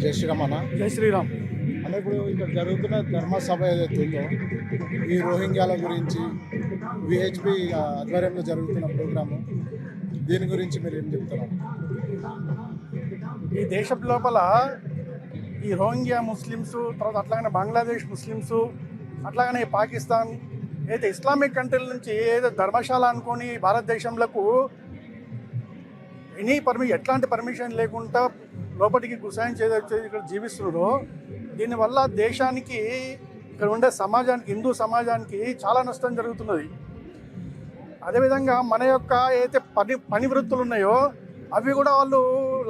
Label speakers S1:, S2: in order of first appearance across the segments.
S1: జై శ్రీరామ్ అన్న
S2: జై శ్రీరామ్.
S1: అన్న ఇప్పుడు ఇక్కడ జరుగుతున్న ధర్మసభ ఏదైతే ఉందో ఈ రోహింగ్యాల గురించి విహెచ్పి ఆధ్వర్యంలో జరుగుతున్న ప్రోగ్రాము దీని గురించి మీరు ఏం చెప్తారు?
S2: ఈ దేశం లోపల ఈ రోహింగ్యా ముస్లిమ్స్ తర్వాత అట్లాగనే బంగ్లాదేశ్ ముస్లిమ్స్ అట్లాగనే పాకిస్తాన్ ఏదైతే ఇస్లామిక్ కంట్రీల నుంచి ఏదో ధర్మశాల అనుకొని భారతదేశంలోకి ఎనీ పర్మి ఎట్లాంటి పర్మిషన్ లేకుండా లోపలికి గుసాయించి ఏదైతే ఇక్కడ జీవిస్తున్నారో. దీనివల్ల దేశానికి ఇక్కడ ఉండే సమాజానికి హిందూ సమాజానికి చాలా నష్టం జరుగుతున్నది. అదేవిధంగా మన యొక్క ఏదైతే పని పని వృత్తులు ఉన్నాయో అవి కూడా వాళ్ళు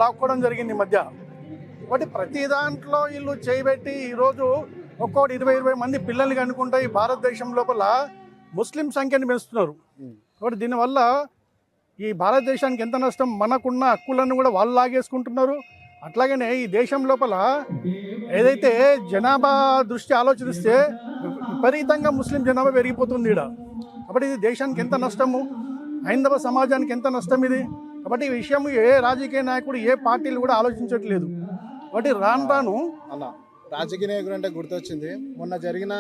S2: లాక్కోవడం జరిగింది ఈ మధ్య. కాబట్టి ప్రతి దాంట్లో వీళ్ళు చేయబెట్టి ఈరోజు ఒక్కోటి ఇరవై ఇరవై మంది పిల్లల్ని కనుకుంటే ఈ భారతదేశం లోపల ముస్లిం సంఖ్యను పెంచుతున్నారు. కాబట్టి దీనివల్ల ఈ భారతదేశానికి ఎంత నష్టం మనకున్న హక్కులను కూడా వాళ్ళు లాగేసుకుంటున్నారు. అట్లాగనే ఈ దేశం లోపల ఏదైతే జనాభా దృష్టి ఆలోచిస్తే విపరీతంగా ముస్లిం జనాభా పెరిగిపోతుంది ఇక్కడ కాబట్టి ఇది దేశానికి ఎంత నష్టము? హైందవ సమాజానికి ఎంత నష్టం ఇది? కాబట్టి ఈ విషయం ఏ రాజకీయ నాయకుడు ఏ పార్టీలు కూడా ఆలోచించట్లేదు. కాబట్టి రాను రాను
S1: అన్న రాజకీయ నాయకుడు అంటే గుర్తొచ్చింది. మొన్న జరిగిన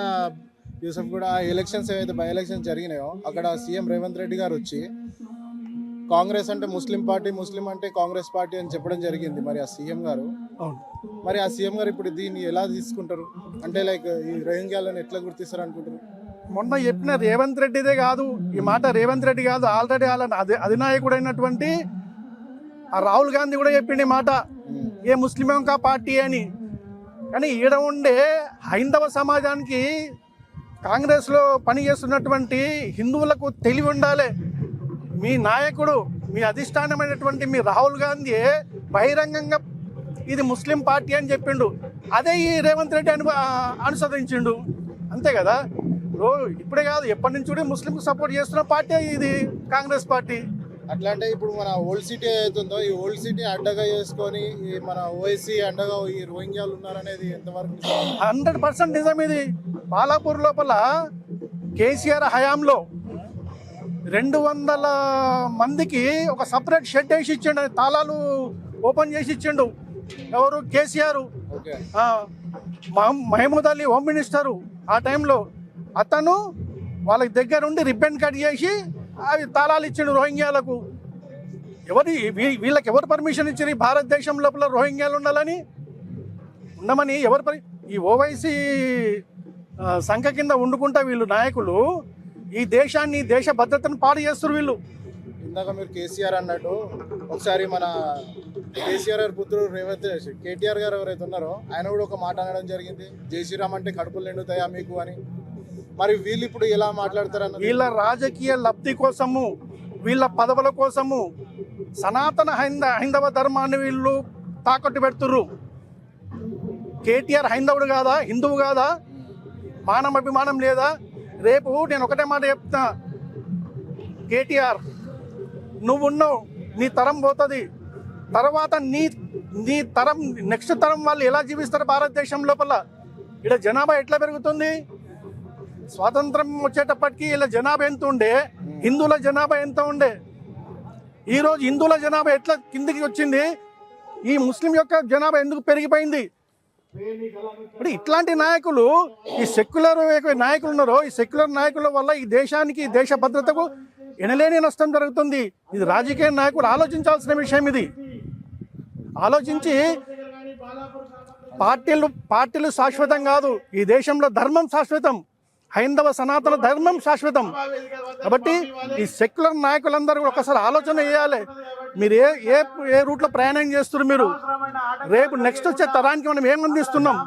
S1: యూసఫ్ కూడా ఎలక్షన్స్ ఏవైతే బై ఎలక్షన్స్ జరిగినాయో అక్కడ సీఎం రేవంత్ రెడ్డి గారు వచ్చి కాంగ్రెస్ అంటే ముస్లిం పార్టీ ముస్లిం అంటే కాంగ్రెస్ పార్టీ అని చెప్పడం జరిగింది మరి ఆ సీఎం గారు.
S2: అవును.
S1: మరి ఆ సీఎం గారు ఇప్పుడు దీన్ని ఎలా తీసుకుంటారు? అంటే లైక్ ఈ రోహింగ్యాలను ఎట్లా గుర్తిస్తారు అనుకుంటారు
S2: మొన్న చెప్పిన రేవంత్ రెడ్డిదే కాదు ఈ మాట రేవంత్ రెడ్డి కాదు ఆల్రెడీ వాళ్ళ అధి అధినాయకుడు అయినటువంటి ఆ రాహుల్ గాంధీ కూడా చెప్పిండి మాట ఏ ముస్లిం కా పార్టీ అని. కానీ ఈడ ఉండే హైందవ సమాజానికి కాంగ్రెస్లో పనిచేస్తున్నటువంటి హిందువులకు తెలివి ఉండాలి. మీ నాయకుడు మీ అధిష్టానమైనటువంటి మీ రాహుల్ గాంధీ బహిరంగంగా ఇది ముస్లిం పార్టీ అని చెప్పిండు. అదే ఈ రేవంత్ రెడ్డి అను అనుసరించిండు. అంతే కదా? ఇప్పుడు ఇప్పుడే కాదు ఎప్పటి నుంచి కూడా ముస్లింకు సపోర్ట్ చేస్తున్న పార్టీ ఇది కాంగ్రెస్ పార్టీ.
S1: అట్లా అంటే ఇప్పుడు మన ఓల్డ్ సిటీ అవుతుందో ఈ ఓల్డ్ సిటీ అడ్డగా చేసుకొని ఈ మన ఓఎస్సీ అడ్డగా ఈ రోహింగ్యాలు ఉన్నారనేది ఎంతవరకు?
S2: హండ్రెడ్ పర్సెంట్ నిజం ఇది. బాలాపూర్ లోపల కేసీఆర్ హయాంలో రెండు వందల మందికి ఒక సపరేట్ షెడ్ వేసి ఇచ్చిండు. తాళాలు ఓపెన్ చేసి ఇచ్చిండు. ఎవరు? కేసీఆర్. మహమూద్ అలీ హోమ్ మినిస్టరు ఆ టైంలో అతను వాళ్ళకి దగ్గర ఉండి రిబ్బన్ కట్ చేసి అవి తాళాలు ఇచ్చిండు రోహింగ్యాలకు. ఎవరి వీ- వీళ్ళకి ఎవరు పర్మిషన్ ఇచ్చారు? భారతదేశం లోపల రోహింగ్యాలు ఉండాలని? ఉండమని ఎవరు పరి ఈ ఓవైసీ సంఖ్య కింద వండుకుంటా వీళ్ళు నాయకులు ఈ దేశాన్ని దేశ భద్రతను పాడు చేస్తారు వీళ్ళు.
S1: ఇందాక మీరు కేసీఆర్ అన్నట్టు ఒకసారి మన కేసీఆర్ గారి పుత్రుడు రేవంత్ కేటీఆర్ గారు ఎవరైతే ఉన్నారో ఆయన కూడా ఒక మాట అనడం జరిగింది. జై శ్రీరామ్ అంటే కడుపులు నిండుతాయా మీకు అని. మరి వీళ్ళు ఇప్పుడు ఎలా మాట్లాడతారు అన్నది?
S2: వీళ్ళ రాజకీయ లబ్ధి కోసము వీళ్ళ పదవుల కోసము సనాతన హైంద హైందవ ధర్మాన్ని వీళ్ళు తాకట్టు పెడుతుర్రు. కేటీఆర్ హైందవుడు కాదా? హిందువు కాదా? మానం అభిమానం లేదా? రేపు నేను ఒకటే మాట చెప్తా. కేటీఆర్ నువ్వున్నావు నీ తరం పోతుంది. తర్వాత నీ నీ తరం నెక్స్ట్ తరం వాళ్ళు ఎలా జీవిస్తారు భారతదేశం లోపల? ఇక్కడ జనాభా ఎట్లా పెరుగుతుంది? స్వాతంత్రం వచ్చేటప్పటికి ఇలా జనాభా ఎంత ఉండే? హిందువుల జనాభా ఎంత ఉండే? ఈరోజు హిందువుల జనాభా ఎట్లా కిందికి వచ్చింది? ఈ ముస్లిం యొక్క జనాభా ఎందుకు పెరిగిపోయింది? ఇప్పుడు ఇట్లాంటి నాయకులు ఈ సెక్యులర్ నాయకులు ఉన్నారో ఈ సెక్యులర్ నాయకుల వల్ల ఈ దేశానికి దేశ భద్రతకు ఎనలేని నష్టం జరుగుతుంది. ఇది రాజకీయ నాయకులు ఆలోచించాల్సిన విషయం ఇది. ఆలోచించి పార్టీలు పార్టీలు శాశ్వతం కాదు ఈ దేశంలో ధర్మం శాశ్వతం. హైందవ సనాతన ధర్మం శాశ్వతం. కాబట్టి ఈ సెక్యులర్ నాయకులందరూ కూడా ఒకసారి ఆలోచన చేయాలి. మీరు ఏ ఏ ఏ రూట్లో ప్రయాణం చేస్తున్నారు మీరు? రేపు నెక్స్ట్ వచ్చే తరానికి మనం ఏం అందిస్తున్నాం?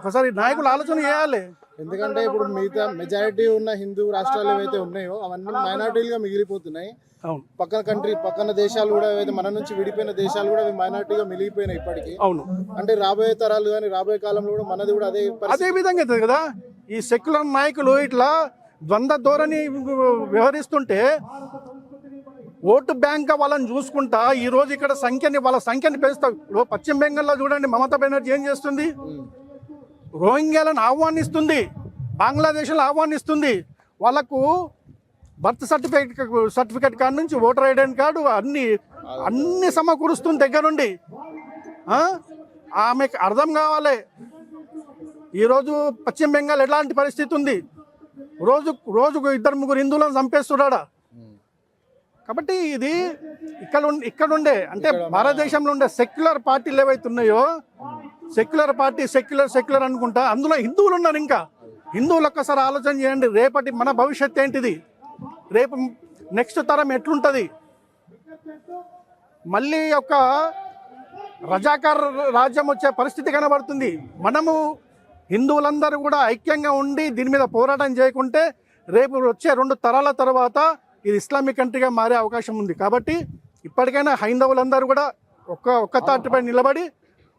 S2: ఒకసారి నాయకులు ఆలోచన చేయాలి.
S1: ఎందుకంటే ఇప్పుడు మిగతా మెజారిటీ ఉన్న హిందూ రాష్ట్రాలు ఏవైతే ఉన్నాయో అవన్నీ మైనార్టీలుగా మిగిలిపోతున్నాయి.
S2: అవును.
S1: పక్కన కంట్రీ పక్కన దేశాలు కూడా ఏవైతే మన నుంచి విడిపోయిన దేశాలు కూడా అవి మైనార్టీగా మిగిలిపోయినాయి ఇప్పటికీ.
S2: అవును.
S1: అంటే రాబోయే తరాలు కానీ రాబోయే కాలంలో కూడా మనది కూడా అదే.
S2: అదే విధంగా అవుతుంది కదా ఈ సెక్యులర్ నాయకులు ఇట్లా ద్వంద్వ ధోరణి వ్యవహరిస్తుంటే ఓటు బ్యాంక్ వాళ్ళని చూసుకుంటా ఈ రోజు ఇక్కడ సంఖ్యని వాళ్ళ సంఖ్యని పెంచుతా. ఇప్పుడు పశ్చిమ బెంగాల్లో చూడండి మమతా బెనర్జీ ఏం చేస్తుంది? రోహింగ్యాలను ఆహ్వానిస్తుంది బంగ్లాదేశ్లో ఆహ్వానిస్తుంది. వాళ్ళకు బర్త్ సర్టిఫికేట్ సర్టిఫికేట్ కార్డు నుంచి ఓటర్ ఐడెంటి కార్డు అన్ని అన్ని సమకూరుస్తుంది దగ్గరుండి? ఆమెకు అర్థం కావాలి. ఈరోజు పశ్చిమ బెంగాల్ ఎలాంటి పరిస్థితి ఉంది? రోజు రోజుకు ఇద్దరు ముగ్గురు హిందువులను చంపేస్తున్నాడా? కాబట్టి ఇది ఇక్కడ ఇక్కడ ఉండే అంటే భారతదేశంలో ఉండే సెక్యులర్ పార్టీలు ఏవైతే ఉన్నాయో సెక్యులర్ పార్టీ సెక్యులర్ సెక్యులర్ అనుకుంటా. అందులో హిందువులు ఉన్నారు ఇంకా. హిందువులు ఒక్కసారి ఆలోచన చేయండి. రేపటి మన భవిష్యత్ ఏంటిది? రేపు నెక్స్ట్ తరం ఎట్లుంటుంది? మళ్ళీ ఒక రజాకార్ రాజ్యం వచ్చే పరిస్థితి కనబడుతుంది. మనము హిందువులందరూ కూడా ఐక్యంగా ఉండి దీని మీద పోరాటం చేయకుంటే రేపు వచ్చే రెండు తరాల తర్వాత ఇది ఇస్లామిక్ కంట్రీగా మారే అవకాశం ఉంది. కాబట్టి ఇప్పటికైనా హైందవులందరూ కూడా ఒక్క ఒక్క తాటిపై నిలబడి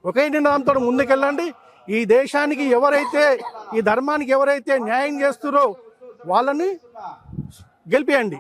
S2: ఒకే నినాదంతో ముందుకెళ్ళండి. ఈ దేశానికి ఎవరైతే ఈ ధర్మానికి ఎవరైతే న్యాయం చేస్తారో వాళ్ళని గెలిపేయండి.